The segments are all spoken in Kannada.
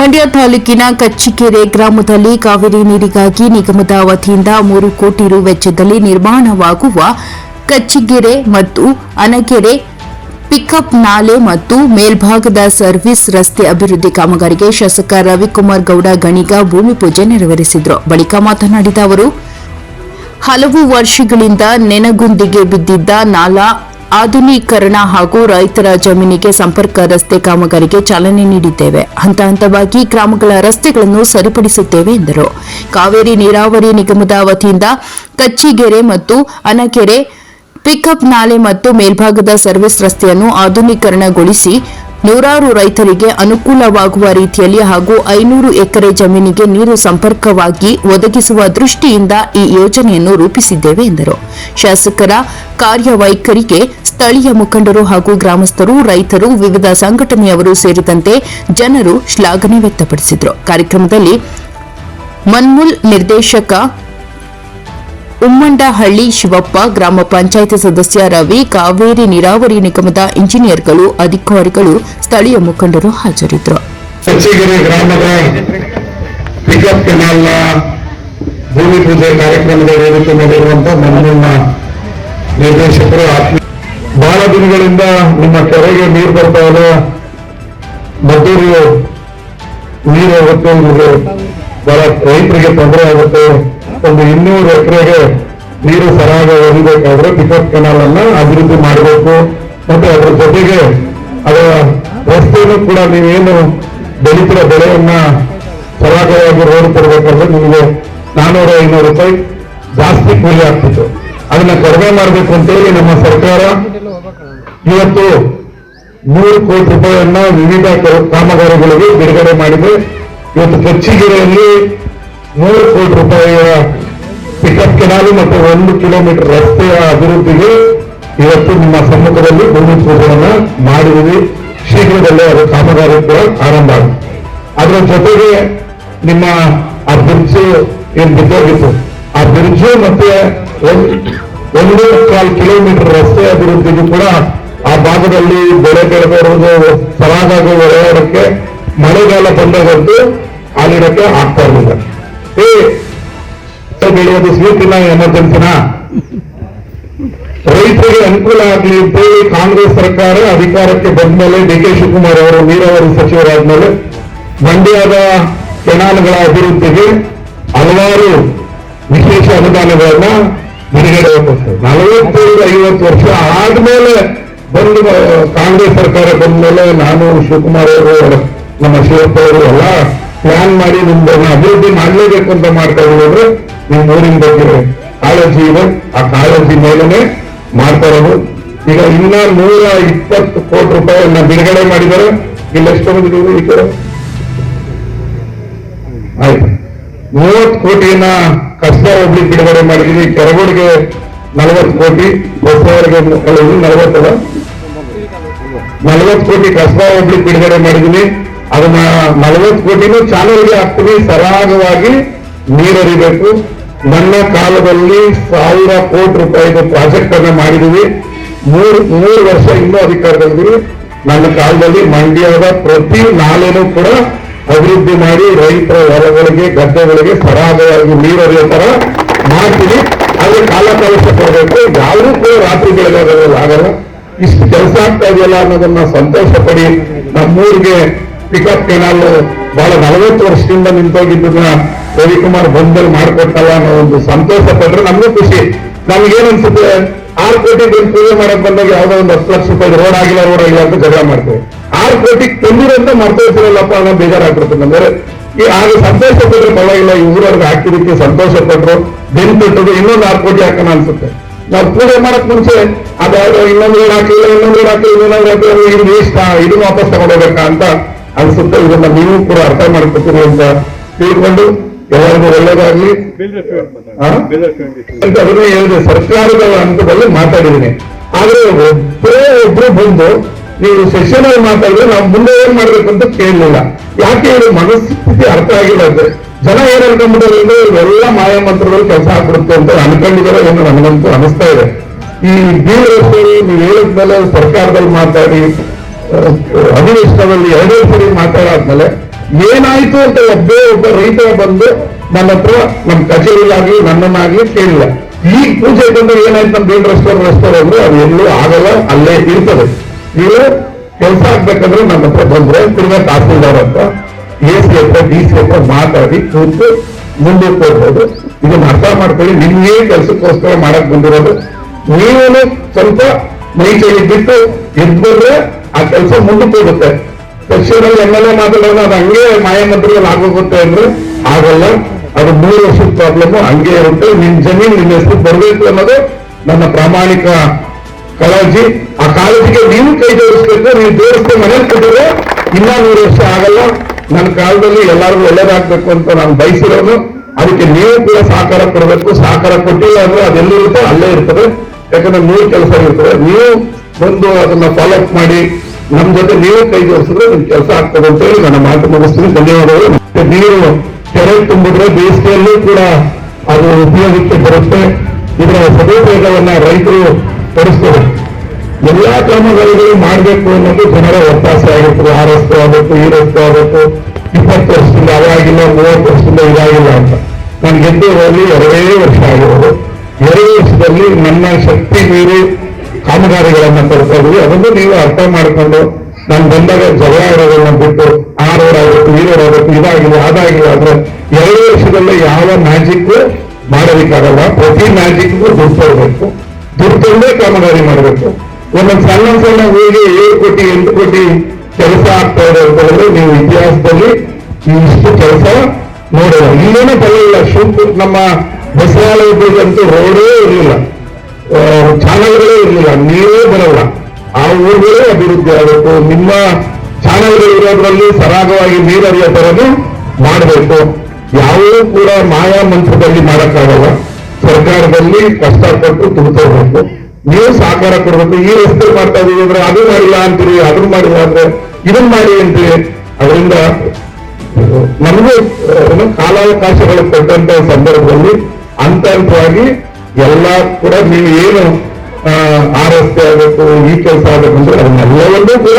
ಮಂಡ್ಯ ತಾಲೂಕಿನ ಕಚ್ಚಿಕೆರೆ ಗ್ರಾಮದಲ್ಲಿ ಕಾವೇರಿ ನೀರಿಗಾಗಿ ನಿಗಮದ ವತಿಯಿಂದ ಮೂರು ಕೋಟಿ ರು ವೆಚ್ಚದಲ್ಲಿ ನಿರ್ಮಾಣವಾಗುವ ಕಚ್ಚಿಗೆರೆ ಮತ್ತು ಅನಕೆರೆ ಪಿಕಪ್ ನಾಲೆ ಮತ್ತು ಮೇಲ್ಭಾಗದ ಸರ್ವಿಸ್ ರಸ್ತೆ ಅಭಿವೃದ್ಧಿ ಕಾಮಗಾರಿಗೆ ಶಾಸಕ ರವಿಕುಮಾರ್ ಗೌಡ ಗಣಿಗ ಭೂಮಿ ಪೂಜೆ ನೆರವೇರಿಸಿದರು. ಬಳಿಕ ಮಾತನಾಡಿದ ಅವರು, ಹಲವು ವರ್ಷಗಳಿಂದ ನೆನಗುಂದಿಗೆ ಬಿದ್ದಿದ್ದ ನಾಲಾ ಆಧುನೀಕರಣ ಹಾಗೂ ರೈತರ ಜಮೀನಿಗೆ ಸಂಪರ್ಕ ರಸ್ತೆ ಕಾಮಗಾರಿಗೆ ಚಾಲನೆ ನೀಡಿದ್ದೇವೆ. ಹಂತ ಹಂತವಾಗಿ ಗ್ರಾಮಗಳ ರಸ್ತೆಗಳನ್ನು ಸರಿಪಡಿಸುತ್ತೇವೆ ಎಂದರು. ಕಾವೇರಿ ನೀರಾವರಿ ನಿಗಮದ ವತಿಯಿಂದ ಕಚ್ಚಿಗೆರೆ ಮತ್ತು ಅನಕೆರೆ ಪಿಕಪ್ ನಾಲೆ ಮತ್ತು ಮೇಲ್ಭಾಗದ ಸರ್ವಿಸ್ ರಸ್ತೆಯನ್ನು ಆಧುನೀಕರಣಗೊಳಿಸಿ ನೂರಾರು ರೈತರಿಗೆ ಅನುಕೂಲವಾಗುವ ರೀತಿಯಲ್ಲಿ ಹಾಗೂ ಐನೂರು ಎಕರೆ ಜಮೀನಿಗೆ ನೀರು ಸಂಪರ್ಕವಾಗಿ ಒದಗಿಸುವ ದೃಷ್ಟಿಯಿಂದ ಈ ಯೋಜನೆಯನ್ನು ರೂಪಿಸಿದ್ದೇವೆ ಎಂದರು. ಶಾಸಕರ ಕಾರ್ಯವೈಖರಿಗೆ ಸ್ಥಳೀಯ ಮುಖಂಡರು ಹಾಗೂ ಗ್ರಾಮಸ್ಥರು, ರೈತರು, ವಿವಿಧ ಸಂಘಟನೆಯವರು ಸೇರಿದಂತೆ ಜನರು ಶ್ಲಾಘನೆ ವ್ಯಕ್ತಪಡಿಸಿದರು. ಕಾರ್ಯಕ್ರಮದಲ್ಲಿ ಮನ್ಮುಲ್ ನಿರ್ದೇಶಕ ಉಮ್ಮಂಡಹಳ್ಳಿ ಶಿವಪ್ಪ ಗ್ರಾಮ ಪಂಚಾಯಿತಿ ಸದಸ್ಯ ರವಿ, ಕಾವೇರಿ ನೀರಾವರಿ ನಿಗಮದ ಇಂಜಿನಿಯರ್ಗಳು, ಅಧಿಕಾರಿಗಳು, ಸ್ಥಳೀಯ ಮುಖಂಡರು ಹಾಜರಿದ್ದರು. ಗ್ರಾಮದ ಭೂಮಿ ಪೂಜೆ ಕಾರ್ಯಕ್ರಮದ ವೇದಿಕೆ ಮಾಡಿರುವಂತ ನಮ್ಮ ನಿರ್ದೇಶಕರು ಬಹಳ ದಿನಗಳಿಂದ ನಿಮ್ಮ ಕೆರೆಗೆ ನೀರು ಬರ್ತಾ ಇದೆ. ಮದ್ದೂರು ನೀರು ಹೋಗುತ್ತೆ ಬಹಳ ರೈತರಿಗೆ ತೊಂದರೆ ಆಗುತ್ತೆ. ಒಂದು ಇನ್ನೂರು ಎಕರೆಗೆ ನೀರು ಸರಾಗ ಹೊಂದಬೇಕಾದ್ರೆ ಪಿಕಪ್ ಕೆನಾಲ್ ಅನ್ನ ಅಭಿವೃದ್ಧಿ ಮಾಡಬೇಕು. ಮತ್ತೆ ಅದರ ಜೊತೆಗೆ ಅದರ ರಸ್ತೆಯನ್ನು ಕೂಡ ನೀವೇನು ಬೆಳೀತಿರೋ ಬೆಳೆಯನ್ನ ಸರಾಗವಾಗಿ ರೋಡ್ ಕೊಡಬೇಕಾದ್ರೆ ನಿಮಗೆ ನಾನೂರ ಐನೂರು ರೂಪಾಯಿ ಜಾಸ್ತಿ ಕೂಲಿ ಆಗ್ತಿತ್ತು. ಅದನ್ನ ಕಡಿಮೆ ಮಾಡಬೇಕು ಅಂತೇಳಿ ನಮ್ಮ ಸರ್ಕಾರ ಇವತ್ತು ನೂರು ಕೋಟಿ ರೂಪಾಯಿಯನ್ನ ವಿವಿಧ ಕಾಮಗಾರಿಗಳಿಗೆ ಬಿಡುಗಡೆ ಮಾಡಿದೆ. ಇವತ್ತು ಕಚ್ಚಿಗೆರೆಯಲ್ಲಿ ನೂರು ಕೋಟಿ ರೂಪಾಯಿಯ ಪಿಕಪ್ ಕೆನಾಲು ಮತ್ತು ಒಂದು ಕಿಲೋಮೀಟರ್ ರಸ್ತೆಯ ಅಭಿವೃದ್ಧಿಗೆ ಇವತ್ತು ನಿಮ್ಮ ಸಮ್ಮುಖದಲ್ಲಿ ಭೂಮಿ ಪೂಜೆಯನ್ನ ಮಾಡಿದ್ವಿ ಶೀಘ್ರದಲ್ಲೇ ಅದು ಕಾಮಗಾರಿ ಕೂಡ ಆರಂಭ ಆಗುತ್ತೆ. ಅದರ ಜೊತೆಗೆ ನಿಮ್ಮ ಆ ಬ್ರಿಡ್ಜ್ ಏನ್ ಬಿದ್ದೋಗಿತ್ತು ಆ ಬ್ರಿಡ್ಜ್ ಮತ್ತೆ ಒಂದ್- ಕಾಲು ಕಿಲೋಮೀಟರ್ ರಸ್ತೆ ಅಭಿವೃದ್ಧಿಗೂ ಕೂಡ ಆ ಭಾಗದಲ್ಲಿ ಬೆಳೆ ಬೆಳೆದಿರುವುದು ಸರಾಗಾಗಿ ಓಡಾಡಕ್ಕೆ ಮಳೆಗಾಲ ಬಂದಾಗಂತೂ ಅಲ್ಲಿಡಕ್ಕೆ ಆಗ್ತಾ ಇರಲಿಲ್ಲ. ಏ ಬೆಳೆಯೋದು ಸ್ವೀಟಿನ ಎಮರ್ಜೆನ್ಸಿನ ರೈತರಿಗೆ ಅನುಕೂಲ ಆಗಲಿ ಅಂತೇಳಿ ಕಾಂಗ್ರೆಸ್ ಸರ್ಕಾರ ಅಧಿಕಾರಕ್ಕೆ ಬಂದ ಮೇಲೆ ಡಿ ಕೆ ಶಿವಕುಮಾರ್ ಅವರು, ನೀರಾವರಿ ಸಚಿವರಾದ್ಮೇಲೆ ಮಂಡ್ಯದ ಕೆನಾಲ್ಗಳ ಅಭಿವೃದ್ಧಿಗೆ ಹಲವಾರು ವಿಶೇಷ ಅನುದಾನಗಳನ್ನ ಬಿಡುಗಡೆ ಮಾಡ್ತಾರೆ. ನಲವತ್ತೈದು ಐವತ್ತು ವರ್ಷ ಆದ್ಮೇಲೆ ಬಂದು ಕಾಂಗ್ರೆಸ್ ಸರ್ಕಾರ ಬಂದ ಮೇಲೆ ನಾನು ಶಿವಕುಮಾರ್ ಅವರು, ನಮ್ಮ ಶಿವಪ್ಪ ಅವರು ಎಲ್ಲ ಪ್ಲಾನ್ ಮಾಡಿ ನಿಮ್ದನ್ನ ಅಭಿವೃದ್ಧಿ ಮಾಡಲೇಬೇಕು ಅಂತ ಮಾಡ್ತಾ ಇರೋದ್ರೆ ನಿಮ್ ಊರಿನ ಬಗ್ಗೆ ಕಾಳಜಿ ಇದೆ. ಆ ಕಾಳಜಿ ಮೇಲೆ ಮಾಡ್ತಾ ಇರೋದು. ಈಗ ಇನ್ನ ನೂರ ಇಪ್ಪತ್ತು ಕೋಟಿ ರೂಪಾಯಿಯನ್ನ ಬಿಡುಗಡೆ ಮಾಡಿದ್ದಾರೆ. ಇಲ್ಲಿ ಎಷ್ಟು ಬಂದಿದ್ದೀವಿ ಈ ಕಡೆ. ಆಯ್ತು. ಮೂವತ್ತು ಕೋಟಿಯನ್ನ ಕಸ್ಬಾ ಹೋಗ್ಲಿ ಬಿಡುಗಡೆ ಮಾಡಿದೀವಿ ಕೆರಗೋಡಿಗೆ ನಲವತ್ತು ಕೋಟಿ ಹೊಸವರಿಗೆ ನಲವತ್ತದ ನಲವತ್ತು ಕೋಟಿ ಕಸ್ಬಾ ಹೋಗ್ಲಿಕ್ಕೆ ಬಿಡುಗಡೆ ಮಾಡಿದೀನಿ ಅದನ್ನ ನಲವತ್ತು ಕೋಟಿನೂ ಚಾನಲ್ಗೆ ಹಾಕ್ತೀವಿ. ಸರಾಗವಾಗಿ ನೀರರಿಬೇಕು ನನ್ನ ಕಾಲದಲ್ಲಿ ಸಾವಿರ ಕೋಟಿ ರೂಪಾಯಿದು ಪ್ರಾಜೆಕ್ಟ್ ಅನ್ನ ಮಾಡಿದೀವಿ. ಮೂರು ಮೂರು ವರ್ಷ ಇನ್ನೂ ಅಧಿಕಾರದಲ್ಲಿದ್ದೀವಿ ನನ್ನ ಕಾಲದಲ್ಲಿ ಮಂಡ್ಯದ ಪ್ರತಿ ನಾಲೆನೂ ಕೂಡ ಅಭಿವೃದ್ಧಿ ಮಾಡಿ ರೈತರ ಹೊಲಗಳಿಗೆ, ಗದ್ದೆಗಳಿಗೆ ಸರಾಗವಾಗಿ ನೀರರಿಯೋ ತರ ಮಾಡ್ತೀವಿ. ಆದ್ರೆ ಕಾಲ ಕಲಸ ಕೊಡಬೇಕು. ಯಾರೂ ಕೂಡ ರಾತ್ರಿ ಬೆಳಗಾಗಲ್ಲ ಆಗಲ್ಲ ಇಷ್ಟು ಕೆಲಸ ಆಗ್ತಾ ಇದೆಯಲ್ಲ ಅನ್ನೋದನ್ನ ಸಂತೋಷ ಪಡಿ. ನಮ್ಮೂರಿಗೆ ಪಿಕಪ್ ಕೆನಾಲ್ ಬಹಳ ನಲವತ್ತು ವರ್ಷದಿಂದ ನಿಂತೋಗಿದ್ದನ್ನ ರವಿಕುಮಾರ್ ಬಂದಲ್ಲಿ ಮಾಡ್ಕೊಟ್ಟಲ್ಲ ಅನ್ನೋ ಒಂದು ಸಂತೋಷ ಪಟ್ರೆ ನಮಗೂ ಖುಷಿ. ನಮ್ಗೇನ್ ಅನ್ಸುತ್ತೆ? ಆರು ಕೋಟಿ ಪೂಜೆ ಮಾಡಕ್ ಬಂದಾಗ ಯಾವ್ದೋ ಒಂದು ಹತ್ತು ಲಕ್ಷ ರೂಪಾಯಿ ರೋಡ್ ಆಗಿಲ್ಲ ರೋಡ್ ಆಗಿಲ್ಲ ಅಂತ ಜಗಳ ಮಾಡ್ತೇವೆ. ಆರು ಕೋಟಿ ತಂದಿರಂತ ಮಾಡ್ತಾ ಇರ್ತೀರಲ್ಲಪ್ಪ ಅನ್ನೋ ಬೇಜಾರಾಗ್ಬಿಡ್ತದೆ ಅಂದ್ರೆ ಈ ಆಗ ಸಂತೋಷ ಪಟ್ರೆ ಪರವಾಗಿಲ್ಲ, ಈ ಊರವ್ರಿಗೆ ಹಾಕಿದಕ್ಕೆ ಸಂತೋಷ ಪಟ್ರು ಬಿಟ್ಟರು ಇನ್ನೊಂದು ಆರು ಕೋಟಿ ಹಾಕೋಣ ಅನ್ಸುತ್ತೆ. ನಾವು ಪೂಜೆ ಮಾಡಕ್ ಮುಂಚೆ ಅದು ಇನ್ನೊಂದು ಹಾಕಿಲ್ಲ ಇನ್ನೊಂದು ಹಾಕಿಲ್ಲ ಇನ್ನೊಂದು ಹಾಕಿಲ್ಲ, ಇದು ಇಷ್ಟ, ಇದನ್ನ ವಾಪಸ್ ತಗೊಂಡೋಗ್ಬೇಕಾ ಅಂತ ಅನ್ಸುತ್ತೆ. ಇದನ್ನ ನೀವು ಕೂಡ ಅರ್ಥ ಮಾಡ್ಕೊತೀರಿ ಅಂತ ತಿಳ್ಕೊಂಡು ಎಲ್ಲರಿಗೂ ಒಳ್ಳೇದಾಗ್ಲಿ? ಅಂತ ಅದನ್ನ ಹೇಳಿದೆ. ಸರ್ಕಾರದ ಹಂತದಲ್ಲಿ ಮಾತಾಡಿದ್ದೀನಿ. ಆದ್ರೆ ಒಬ್ಬರೇ ಒಬ್ರು ಬಂದು ನೀವು ಸೆಷನ್ ಅಲ್ಲಿ ಮಾತಾಡಿದ್ರೆ ನಾವು ಮುಂದೆ ಏನ್ ಮಾಡ್ಬೇಕು ಅಂತ ಕೇಳಲಿಲ್ಲ. ಯಾಕೆ ಇವರು ಮನಸ್ಥಿತಿ ಅರ್ಥ ಆಗಿಲ್ಲ ಅಂದ್ರೆ ಜನ ಏನ್ ಅನ್ಕೊಂಡ್ಬಿಟ್ಟಾರೆ ಅಂದ್ರೆ ಇವೆಲ್ಲ ಕೆಲಸ ಆಗ್ಬಿಡುತ್ತೆ ಅಂತ ಅನ್ಕೊಂಡಿದ್ದಾರೆ ಏನು ನನಗಂತೂ ಅನಿಸ್ತಾ ಇದೆ. ಈ ಬಿ ರಸ್ತೆಯಲ್ಲಿ ನೀವು ಹೇಳಿದ್ಮೇಲೆ ಸರ್ಕಾರದಲ್ಲಿ ಮಾತಾಡಿ ಅಧಿವೇಶನದಲ್ಲಿ ಎರಡೇ ಸರಿ ಮಾತಾಡಾದ್ಮೇಲೆ ಏನಾಯ್ತು ಅಂತ ಒಬ್ಬೇ ಒಬ್ಬ ರೈತ ಬಂದು ನನ್ನ ಹತ್ರ ನಮ್ಮ ಕಚೇರಿಲಾಗ್ಲಿ ನನ್ನನ್ನಾಗ್ಲಿ ಕೇಳಿಲ್ಲ. ಈ ಪೂಜೆ ಬಂದ್ರೆ ಏನಾಯ್ತು ನಮ್ಮ ಬೀಳ್ ರೆಸ್ಟೋರ್ ರೆಸ್ಟೋರ್ ಅಂದ್ರೆ ಅದು ಎಲ್ಲೂ ಆಗಲ್ಲ, ಅಲ್ಲೇ ಇರ್ತದೆ. ನೀವು ಕೆಲಸ ಆಗ್ಬೇಕಂದ್ರೆ ನನ್ನ ಹತ್ರ ಬಂದ್ರೆ ತಿರ್ಗಾ ತಹಸೀಲ್ದಾರ್ ಅಂತ ಎ ಸಿ ಹತ್ರ, ಡಿ ಸಿ ಹತ್ರ ಮಾತಾಡಿ ಕೂತು ಮುಂದಕ್ಕೆ ಹೋಗ್ಬೋದು. ಇದನ್ನ ಅರ್ಥ ಮಾಡ್ಕೊಳ್ಳಿ, ನಿಮ್ಗೆ ಕೆಲಸಕ್ಕೋಸ್ಕರ ಮಾಡಕ್ ಬಂದಿರೋದು. ನೀವೇನು ಸ್ವಲ್ಪ ಮೈ ಬಿಟ್ಟು ಎದ್ದು ಕೆಲಸ ಮುಂದಕ್ಕೆ ಹೋಗುತ್ತೆ ತಕ್ಷಣದಲ್ಲಿ ಎಂ ಎಲ್ ಎ ಮಾತಾಡೋದು ಅದು ಹಂಗೆ ಮಾಯಮಂತ್ರಿಗಳು ಆಗೋಗುತ್ತೆ ಅಂದ್ರೆ ಆಗಲ್ಲ. ಅದು ಮೂರು ವರ್ಷದ ಪ್ರಾಬ್ಲಮ್ ಹಂಗೆ ಇರುತ್ತೆ. ನಿಮ್ ಜಮೀನ್ ನಿನ್ನ ಹೆಸರು ಬರಬೇಕು ಅನ್ನೋದು ನನ್ನ ಪ್ರಾಮಾಣಿಕ ಕಾಳಜಿ. ಆ ಕಾಳಜಿಗೆ ನೀವು ಕೈ ಜೋಡಿಸ್ಬೇಕು, ನೀವು ದೇವಸ್ಥೆ ಮನೇಲಿ ಕೊಟ್ಟರೆ ಇನ್ನ ನೂರು ವರ್ಷ ಆಗಲ್ಲ. ನನ್ನ ಕಾಲದಲ್ಲಿ ಎಲ್ಲರಿಗೂ ಒಳ್ಳೇದಾಗ್ಬೇಕು ಅಂತ ನಾನು ಬಯಸಿರೋದು. ಅದಕ್ಕೆ ನೀವು ಕೂಡ ಸಹಕಾರ ಕೊಡಬೇಕು. ಸಹಕಾರ ಕೊಟ್ಟಿಲ್ಲ ಅಂದ್ರೆ ಅದೆಲ್ಲಿರುತ್ತೋ ಅಲ್ಲೇ ಇರ್ತದೆ. ಯಾಕಂದ್ರೆ ಮೂರು ಕೆಲಸ ಇರ್ತದೆ. ನೀವು ಒಂದು ಅದನ್ನ ಫಾಲೋಅಪ್ ಮಾಡಿ ನಮ್ ಜೊತೆ ನೀವು ಕೈ ಜೋಡಿಸಿದ್ರೆ ನಿಮ್ ಕೆಲಸ ಆಗ್ತದೆ ಅಂತ ಹೇಳಿ ನನ್ನ ಮಾತು ಮುಗಿಸ್ತೀನಿ. ಧನ್ಯವಾದಗಳು. ಮತ್ತೆ ನೀರು ಕೆರೆ ತುಂಬಿದ್ರೆ ಬೇಸಿಗೆಯಲ್ಲೂ ಕೂಡ ಅದು ಉಪಯೋಗಕ್ಕೆ ಬರುತ್ತೆ. ಇದರ ಸದುಪಯೋಗವನ್ನ ರೈತರು ಪಡಿಸ್ತಾರೆ ಎಲ್ಲಾ ಕ್ರಮಗಳಿಗೆ ಮಾಡಬೇಕು ಅನ್ನೋದು ಜನರ ಒತ್ತಾಸೆ ಆಗಿರ್ತದೆ. ಆ ರಸ್ತೆ ಆಗಬೇಕು ಈ ರಸ್ತೆ ಆಗಬೇಕು. ಇಪ್ಪತ್ತು ವರ್ಷದಿಂದ ಅವಾಗಿಲ್ಲ, ಮೂವತ್ತು ವರ್ಷದಿಂದ ಇದಾಗಿಲ್ಲ ಅಂತ. ನಾನು ಗೆದ್ದು ಹೋಗಿ ಎರಡೇ ವರ್ಷ ಆಗಿರೋದು. ಎರಡು ವರ್ಷದಲ್ಲಿ ನನ್ನ ಶಕ್ತಿ ಮೀರಿ ಕಾಮಗಾರಿಗಳನ್ನ ಇದ್ವಿ ಅದನ್ನು ನೀವು ಅರ್ಥ ಮಾಡಿಕೊಂಡು ನಾನು ಬಂದಾಗ ಜಗಳ ಆಡೋದನ್ನ ಬಿಟ್ಟು ಆ ರೋಡ್ ಆಗುತ್ತೆ ಈ ರೋಡ್ ಆಗುತ್ತೆ ಇದಾಗಿಲ್ಲ ಅದಾಗಿಲ್ಲ ಅಂದ್ರೆ ಎರಡು ವರ್ಷದಲ್ಲೇ ಯಾವ ಮ್ಯಾಜಿಕ್ ಮಾಡೋದಕ್ಕಾಗಲ್ಲ ಪ್ರತಿ ಮ್ಯಾಜಿಕ್ಗೂ ದುಡ್ಡು ಕೊಡ್ಬೇಕು. ದುಡ್ಡು ತಂದೇ ಕಾಮಗಾರಿ ಮಾಡಬೇಕು. ಒಂದೊಂದು ಸಣ್ಣ ಸಣ್ಣ ಊರಿಗೆ ಏಳು ಕೋಟಿ, ಎಂಟು ಕೋಟಿ ಕೆಲಸ ಆಗ್ತಾ ಇದೆ ಅಂತ ಹೇಳಿದ್ರೆ ನೀವು ಇತಿಹಾಸದಲ್ಲಿ ಇಷ್ಟು ಕೆಲಸ ನೋಡಿಲ್ಲ. ಇಲ್ಲೇನೂ ಬರಲಿಲ್ಲ ಶಿವಪುರ ನಮ್ಮ ಬಸವಾಲಯದಂತೂ ರೋಡೇ ಇರಲಿಲ್ಲ. ಚಾನಲ್ಗಳೇ ಇರಲಿಲ್ಲ, ನೀವೇ ಬರೋಲ್ಲ. ಆ ಊರುಗಳೇ ಅಭಿವೃದ್ಧಿ ಆಗಬೇಕು. ನಿಮ್ಮ ಚಾನಲ್ಗಳು ಇರೋದ್ರಲ್ಲಿ ಸರಾಗವಾಗಿ ನೀರು ಹರಿಯೋ ತರನು ಮಾಡಬೇಕು. ಯಾವುದೂ ಕೂಡ ಮಾಯಾ ಮಂತ್ರದಲ್ಲಿ ಮಾಡಕ್ಕಾಗಲ್ಲ. ಸರ್ಕಾರದಲ್ಲಿ ಕಷ್ಟಪಟ್ಟು ತುಂಬಿಸಬೇಕು. ನೀವು ಸಹಕಾರ ಕೊಡಬೇಕು. ಈ ರಸ್ತೆ ಮಾಡ್ತಾ ಇದೀವಿ ಅಂದ್ರೆ ಅದು ಮಾಡಿಲ್ಲ ಅಂತೀರಿ, ಅದು ಮಾಡಿಲ್ಲ ಅಂದ್ರೆ ಇದನ್ ಮಾಡಿ ಅಂತೀರಿ. ಅದರಿಂದ ನಮಗೂ ಕಾಲಾವಕಾಶಗಳು ಕೊಟ್ಟಂತ ಸಂದರ್ಭದಲ್ಲಿ ಹಂತ ಹಂತವಾಗಿ ಎಲ್ಲ ಕೂಡ ನೀವು ಏನು ಆ, ಎಸ್ ಪಿ ಆಗಬೇಕು ಈ ಕೆಲಸ ಆಗಬೇಕು ಅಂದ್ರೆ ಅದನ್ನೆಲ್ಲವನ್ನೂ ಕೂಡ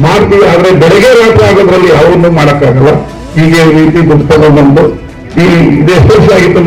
ಮಾಡ್ತೀವಿ. ಆದ್ರೆ ಬೆಳಗ್ಗೆ ರಾತ್ರಿ ಆಗೋದ್ರಲ್ಲಿ ಯಾವನ್ನೂ ಮಾಡಕ್ಕಾಗಲ್ಲ. ಹೀಗೆ ರೀತಿ ದುಡ್ಡು ತಗೊಂಡ್ಬಂದು ಈ ಇದು ಎಸ್ಪೆಷಲ್ ಆಗಿತ್ತು